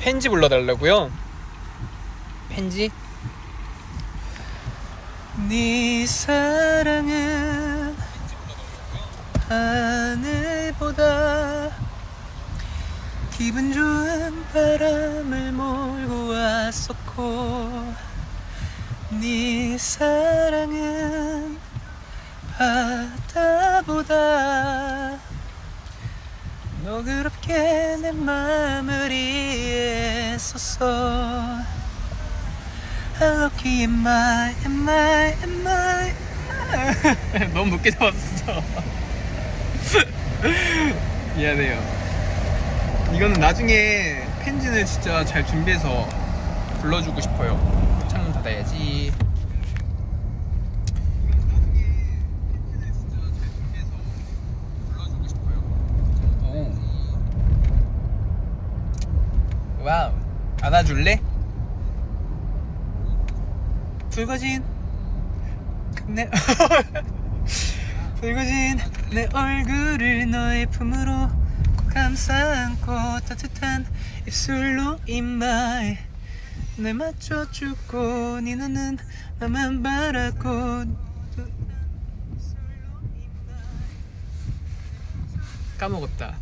펜지 불러달라고요? 펜지? 네 사랑은 하늘보다 기분 좋은 바람을 몰고 왔었고 네 사랑은 바다보다 너그럽게 내 맘을 이해 했었어. Lucky am I, am I, am I 너무 늦게 잡았어 미안해요. 이거는 나중에 펜지는 진짜 잘 준비해서 불러주고 싶어요. 창문 닫아야지. 오. 와우 안아줄래? 붉어진 내 붉어진 내 얼굴을 너의 품으로 꼭 감싸 안고 따뜻한 입술로 이마에 내 맞춰주고 네 눈은 나만 바라고 까먹었다